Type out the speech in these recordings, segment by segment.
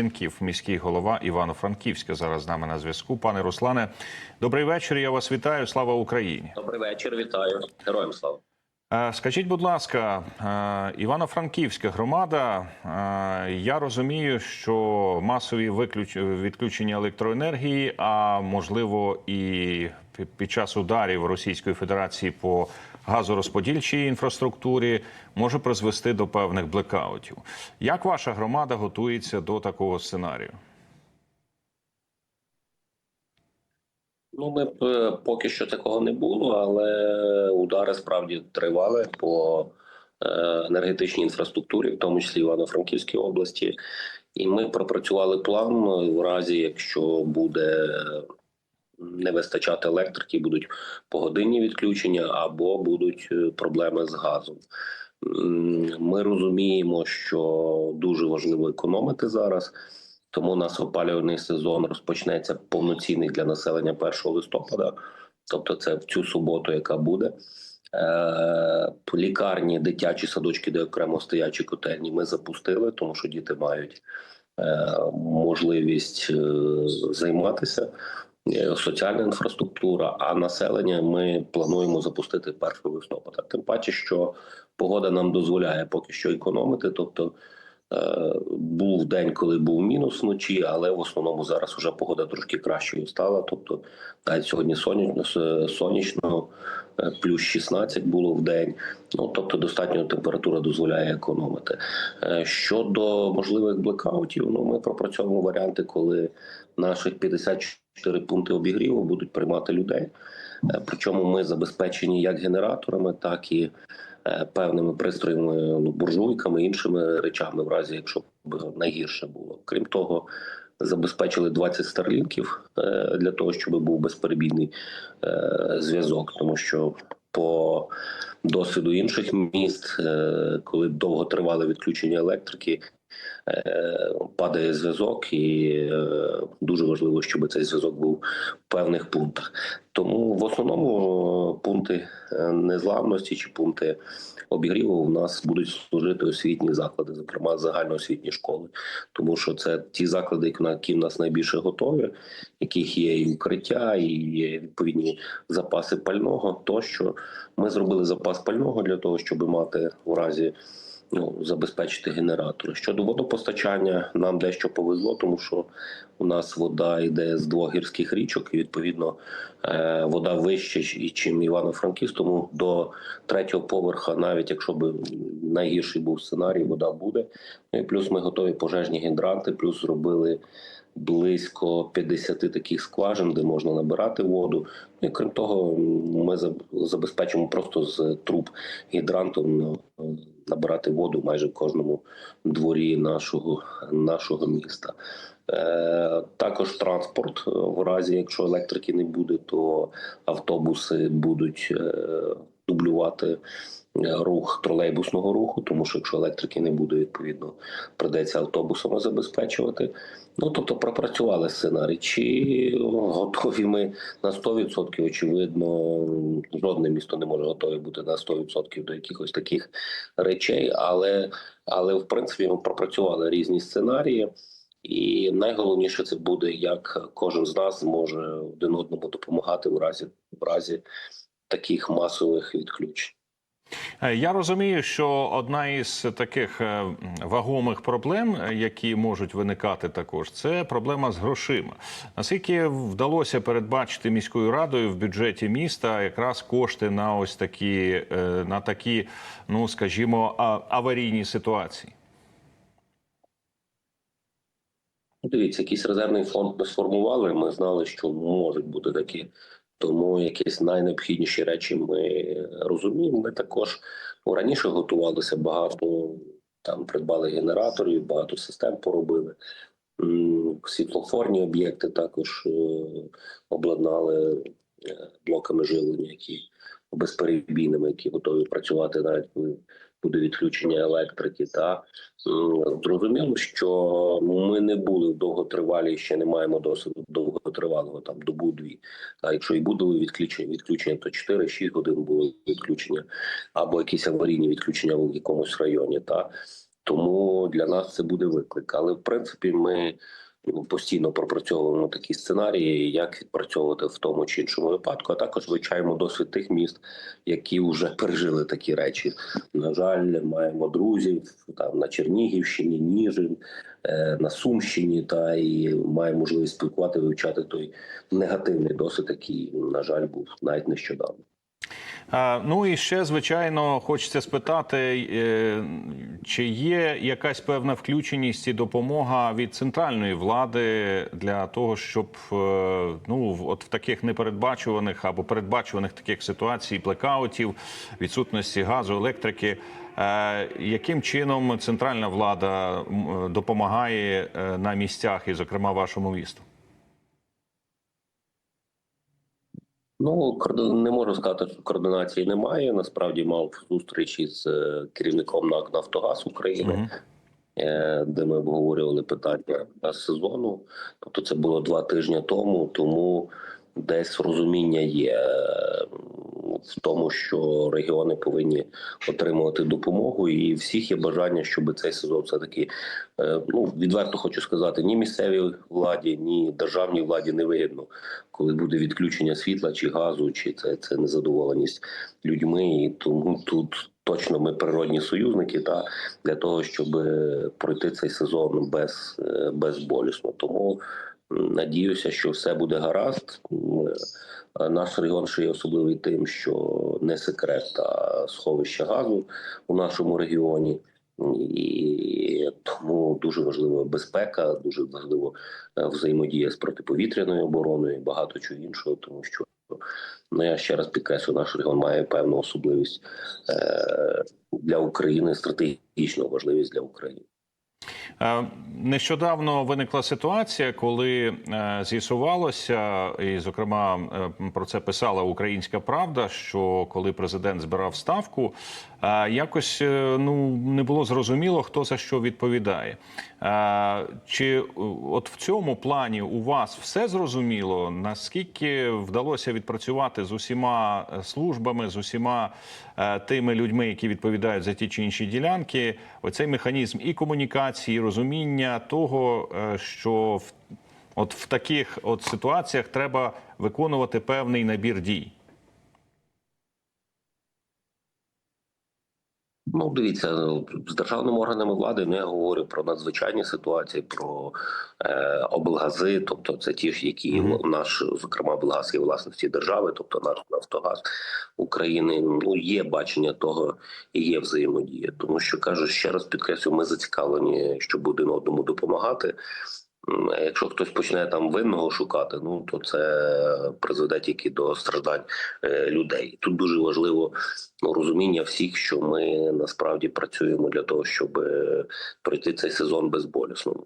Сінків, міський голова Івано-Франківська, зараз з нами на зв'язку. Пане Руслане, добрий вечір. Я вас вітаю. Слава Україні. Добрий вечір, вітаю. Героям слава. Е, Скажіть, будь ласка, е, Івано-Франківська громада. е, Я розумію, що масові відключення електроенергії, а можливо і під час ударів Російської Федерації по газорозподільчій інфраструктурі може призвести до певних блекаутів. Як ваша громада готується до такого сценарію? Ну, ми б е, поки що такого не було, але удари справді тривали по е, енергетичній інфраструктурі, в тому числі Івано-Франківській області. І ми пропрацювали план е, в разі, якщо буде не вистачати електрики, будуть погодинні відключення або будуть е, проблеми з газом. Ми розуміємо, що дуже важливо економити зараз. Тому у нас опалювальний сезон розпочнеться повноцінний для населення 1 листопада, тобто це в цю суботу, яка буде. Е, лікарні, дитячі садочки, де окремо стоячі котельні, ми запустили, тому що діти мають е, можливість займатися. Е, Соціальна інфраструктура, а населення ми плануємо запустити 1 листопада. Тим паче, що погода нам дозволяє поки що економити, тобто Був день, коли був мінус вночі, але в основному зараз вже погода трошки кращою стала. Тобто, навіть сьогодні сонячно, сонячно е, плюс 16 було в день. Ну тобто, достатньо температура дозволяє економити. Е, Щодо можливих блекаутів, ну ми пропрацьовуємо варіанти, коли наших 54 пункти обігріву будуть приймати людей. Е, Причому ми забезпечені як генераторами, так і е, певними пристроями, ну, буржуйками, іншими речами, в разі якщо б найгірше було. Крім того, забезпечили 20 старлінків е, для того, щоб був безперебійний е, зв'язок, тому що по досвіду інших міст, е, коли довго тривали відключення електрики. Е, Падає зв'язок, і е, дуже важливо, щоб цей зв'язок був в певних пунктах. Тому в основному е, пункти незламності чи пункти обігріву у нас будуть служити освітні заклади, зокрема загальноосвітні школи, тому що це ті заклади, які в нас найбільше готові, яких є і укриття, і є відповідні запаси пального. Тощо ми зробили запас пального для того, щоб мати в разі. Ну, забезпечити генератори. Щодо водопостачання, нам дещо повезло, тому що у нас вода йде з двох гірських річок, і відповідно е, вода вища, ніж Івано-Франківськ, тому до третього поверха, навіть якщо б найгірший був сценарій, вода буде. Ну і плюс ми готові пожежні гідранти, плюс зробили близько 50 таких скважин, де можна набирати воду. Ну, І крім того, ми забезпечимо просто з труб гідрантом ну, набирати воду майже в кожному дворі нашого, нашого міста. Е, також транспорт в разі, якщо електрики не буде, то автобуси будуть е, дублювати рух тролейбусного руху, тому що якщо електрики не буде, відповідно придеться автобусами забезпечувати. Ну тобто пропрацювали сценарій. Чи готові ми на 100%? Очевидно, жодне місто не може готові бути на 100% до якихось таких речей, але, але в принципі ми пропрацювали різні сценарії. І найголовніше це буде, як кожен з нас зможе один одному допомагати в разі в разі таких масових відключень. Е, Я розумію, що одна із таких е, вагомих проблем, е, які можуть виникати також, це проблема з грошима. Наскільки вдалося передбачити міською радою в бюджеті міста якраз кошти на ось такі, на такі, ну скажімо, аварійні ситуації? Дивіться, якийсь резервний фонд ми сформували. Ми знали, що можуть бути такі. Тому якісь найнеобхідніші речі ми розуміємо. Ми також ну, раніше готувалися багато, там придбали генераторів, багато систем поробили. Світлофорні об'єкти також е, обладнали блоками живлення, які безперебійними, які готові працювати навіть коли буде відключення електрики. Та Зрозуміло, що ми не були в довготривалі, ще не маємо досвіду довготривалого, там добу-дві. А якщо і буде відключення, відключення, то 4-6 годин було відключення, або якісь аварійні відключення в якомусь районі. Та Тому для нас це буде виклик. Але в принципі, ми постійно пропрацьовуємо такі сценарії, як відпрацьовувати в тому чи іншому випадку. А також вивчаємо досвід тих міст, які вже пережили такі речі. На жаль, маємо друзів там на Чернігівщині, Ніжин, е, на Сумщині, та і маємо можливість спілкувати, вивчати той негативний досвід, який, на жаль, був навіть нещодавно. Ну і ще звичайно хочеться спитати, е, чи є якась певна включеність і допомога від центральної влади для того, щоб е, ну от в таких непередбачуваних або передбачуваних таких ситуацій, блекаутів, відсутності газу, електрики. е, Яким чином центральна влада допомагає на місцях, і, зокрема, вашому місту? Ну, не можу сказати, що координації немає. Насправді мав зустрічі із е, керівником НАК Нафтогаз України, е, де ми обговорювали питання сезону. Тобто, це було два тижні тому, тому десь розуміння є в тому, що регіони повинні отримувати допомогу, і всіх є бажання, щоб цей сезон все таки е, ну відверто хочу сказати, ні місцевій владі, ні державній владі не вигідно, коли буде відключення світла чи газу, чи це, це незадоволеність людьми. І тому тут точно ми природні союзники, та для того, щоб е, пройти цей сезон без, е, безболісно. Тому надіюся, що все буде гаразд. Е, Наш регіон ще є особливий тим, що не секрет та сховище газу у нашому регіоні. І тому дуже важлива безпека, дуже важливо е, взаємодія з протиповітряною обороною і багато чого іншого, тому що ну я ще раз підкреслю, наш регіон має певну особливість е, для України, стратегічну важливість для України. Е, Нещодавно виникла ситуація, коли е, з'ясувалося, і зокрема е, про це писала Українська Правда. Що коли президент збирав ставку, якось ну не було зрозуміло, хто за що відповідає. Чи от в цьому плані у вас все зрозуміло? Наскільки вдалося відпрацювати з усіма службами, з усіма тими людьми, які відповідають за ті чи інші ділянки? Оцей механізм і комунікації, і розуміння того, е, що в от в таких от ситуаціях треба виконувати певний набір дій. Ну, дивіться, з державними органами влади ну, я говорю про надзвичайні ситуації, про е, облгази, тобто це ті, ж, які наш, зокрема, облгаз є власності держави, тобто наш Нафтогаз України. Ну є бачення того і є взаємодія. Тому що кажу, ще раз підкреслю, ми зацікавлені, щоб один одному допомагати. А Якщо хтось почне там винного шукати, ну то це призведе тільки до страждань е, людей. Тут дуже важливо ну, розуміння всіх, що ми насправді працюємо для того, щоб е, пройти цей сезон безболісно.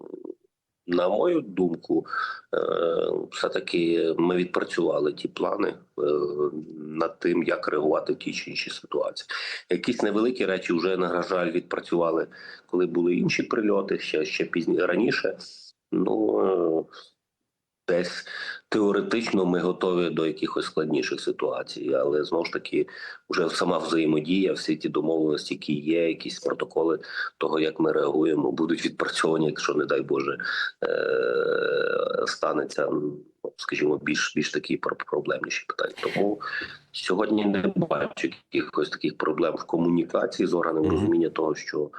На мою думку, е, все-таки ми відпрацювали ті плани е, над тим, як реагувати в тій чи іншій ситуації. Якісь невеликі речі вже на жаль відпрацювали, коли були інші прильоти, ще ще пізніше раніше. Ну е, десь теоретично ми готові до якихось складніших ситуацій, але знову ж таки, вже сама взаємодія, всі ті домовленості, які є, якісь протоколи того, як ми реагуємо, будуть відпрацьовані, якщо не дай Боже е- станеться. Скажімо, більш більш такі про- проблемніші питання. Тому сьогодні не бачу якихось таких проблем в комунікації з органами Мгм. розуміння того, що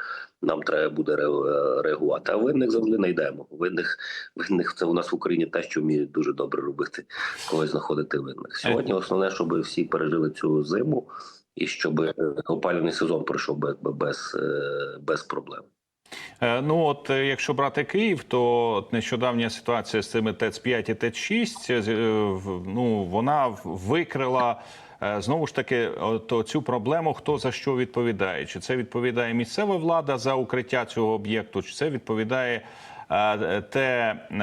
нам треба буде реагувати. А винних завжди знайдемо. Винних винних це у нас в Україні те, що вміють дуже добре робити, когось знаходити винних. Сьогодні основне, щоб всі пережили цю зиму і щоб е, опалювальний сезон пройшов без, без, е, без проблем. Е, Ну от е, якщо брати Київ, то нещодавня ситуація з цими ТЕЦ 5 і ТЕЦ 6 е, ну вона викрила. Знову ж таки, то цю проблему, хто за що відповідає? Чи це відповідає місцева влада за укриття цього об'єкту, чи це відповідає те е,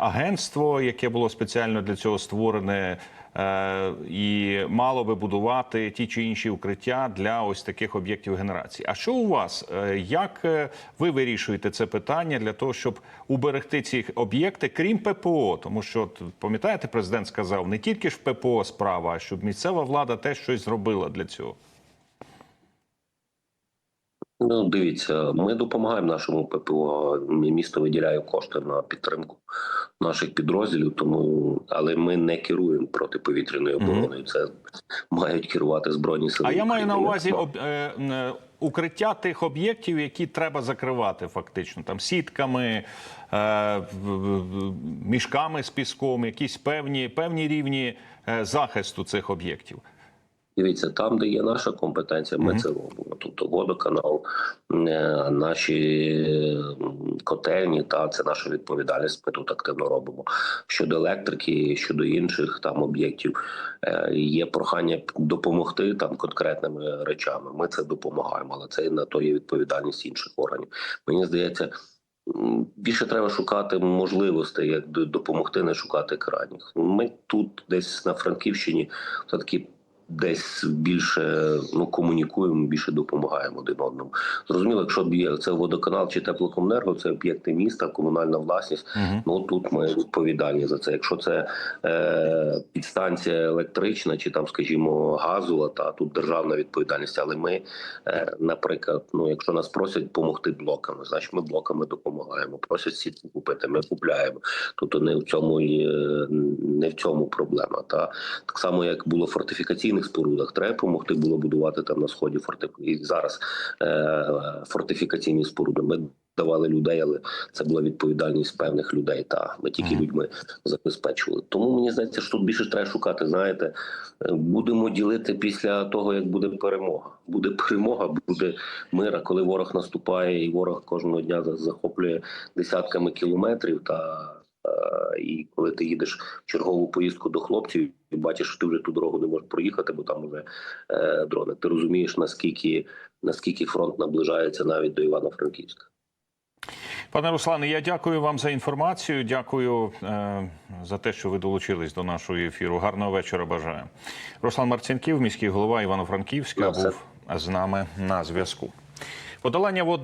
агентство, яке було спеціально для цього створене, е, і мало би будувати ті чи інші укриття для ось таких об'єктів генерації. А що у вас? Е, Як ви вирішуєте це питання для того, щоб уберегти ці об'єкти, крім ППО? Тому що пам'ятаєте, президент сказав не тільки ж ППО справа, а щоб місцева влада теж щось зробила для цього. Ну, дивіться, ми допомагаємо нашому ППО. Місто виділяє кошти на підтримку наших підрозділів, тому але ми не керуємо протиповітряною обороною. Це мають керувати збройні сили. А я маю на увазі об, е, е, укриття тих об'єктів, які треба закривати, фактично там сітками, е, мішками з піском, якісь певні, певні рівні е, захисту цих об'єктів. Дивіться, там, де є наша компетенція, ми Мгм. це робимо. Тобто водоканал, е, наші котельні, та це наша відповідальність. Ми тут активно робимо. Щодо електрики, щодо інших там об'єктів, е, є прохання допомогти там конкретними речами. Ми це допомагаємо, але це на то є відповідальність інших органів. Мені здається. Більше треба шукати можливостей, як допомогти, не шукати крайніх. Ми тут, десь на Франківщині, все таки десь більше ну комунікуємо, більше допомагаємо один одному. Зрозуміло, якщо б є це водоканал чи теплокомунерго, це об'єкти міста, комунальна власність. Угу. Ну тут ми відповідальні за це. Якщо це е, підстанція електрична чи там, скажімо, газова, та тут державна відповідальність. Але ми, е, наприклад, ну якщо нас просять допомогти блоками, значить ми блоками допомагаємо. Просять сітку купити, ми купляємо. Тобто не в цьому і, е, не в цьому проблема. Та так само, як було в фортифікаційних спорудах, треба допомогти було будувати там на сході фортиф... і зараз е, фортифікаційні споруди. Ми давали людей, але це була відповідальність певних людей. Та ми тільки людьми забезпечували. Тому мені здається, що тут більше треба шукати. Знаєте, е, будемо ділити після того, як буде перемога. Буде перемога, буде мир. А коли ворог наступає, і ворог кожного дня захоплює десятками кілометрів та. Е, І коли ти їдеш в чергову поїздку до хлопців і бачиш, що ти вже ту дорогу не можеш проїхати, бо там вже е, дрони. Ти розумієш, наскільки наскільки фронт наближається навіть до Івано-Франківська. Пане Руслане, я дякую вам за інформацію. Дякую е, за те, що ви долучились до нашого ефіру. Гарного вечора бажаю. Руслан Марцінків, міський голова Івано-Франківська, був з нами на зв'язку. Подолання вод.